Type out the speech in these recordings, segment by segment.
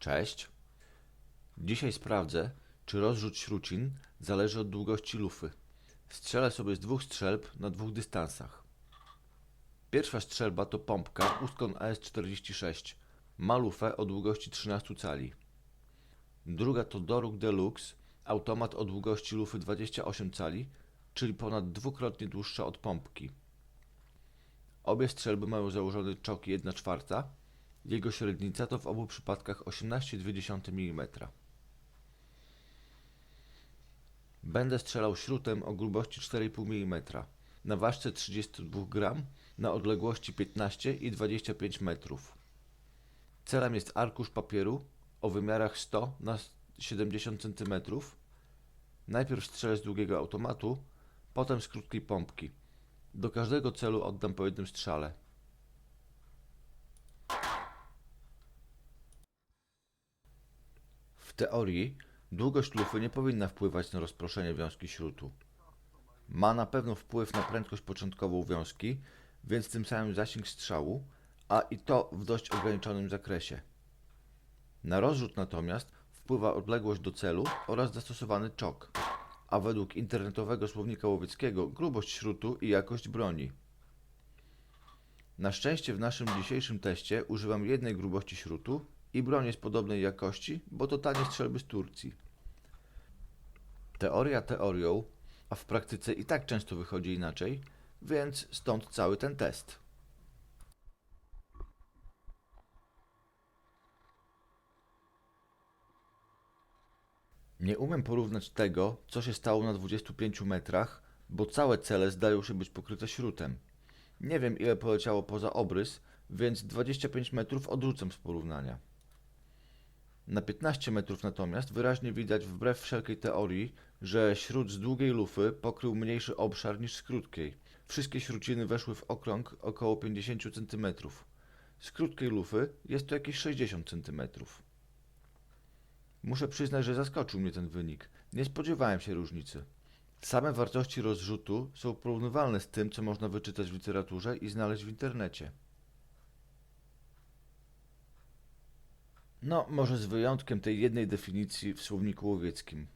Cześć. Dzisiaj sprawdzę, czy rozrzut śrucin zależy od długości lufy. Strzelę sobie z dwóch strzelb na dwóch dystansach. Pierwsza strzelba to pompka Uscon AS46. Ma lufę o długości 13 cali. Druga to Doruk Deluxe, automat o długości lufy 28 cali, czyli ponad dwukrotnie dłuższa od pompki. Obie strzelby mają założony czok 1 czwarta, jego średnica to w obu przypadkach 18,2 mm. Będę strzelał śrutem o grubości 4,5 mm na ważce 32 gram na odległości 15 i 25 metrów. Celem jest arkusz papieru o wymiarach 100 na 70 cm. Najpierw strzelę z długiego automatu, potem z krótkiej pompki. Do każdego celu oddam po jednym strzale. Teorii długość lufy nie powinna wpływać na rozproszenie wiązki śrutu. Ma na pewno wpływ na prędkość początkową wiązki, więc tym samym zasięg strzału, a i to w dość ograniczonym zakresie. Na rozrzut natomiast wpływa odległość do celu oraz zastosowany czok, a według internetowego słownika łowieckiego grubość śrutu i jakość broni. Na szczęście w naszym dzisiejszym teście używam jednej grubości śrutu i broń jest podobnej jakości, bo to tanie strzelby z Turcji. Teoria teorią, a w praktyce i tak często wychodzi inaczej, więc stąd cały ten test. Nie umiem porównać tego, co się stało na 25 metrach, bo całe cele zdają się być pokryte śrutem. Nie wiem, ile poleciało poza obrys, więc 25 metrów odrzucam z porównania. Na 15 metrów natomiast wyraźnie widać, wbrew wszelkiej teorii, że śród z długiej lufy pokrył mniejszy obszar niż z krótkiej. Wszystkie śruciny weszły w okrąg około 50 cm. Z krótkiej lufy jest to jakieś 60 cm. Muszę przyznać, że zaskoczył mnie ten wynik. Nie spodziewałem się różnicy. Same wartości rozrzutu są porównywalne z tym, co można wyczytać w literaturze i znaleźć w internecie. No, może z wyjątkiem tej jednej definicji w słowniku łowieckim.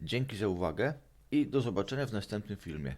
Dzięki za uwagę i do zobaczenia w następnym filmie.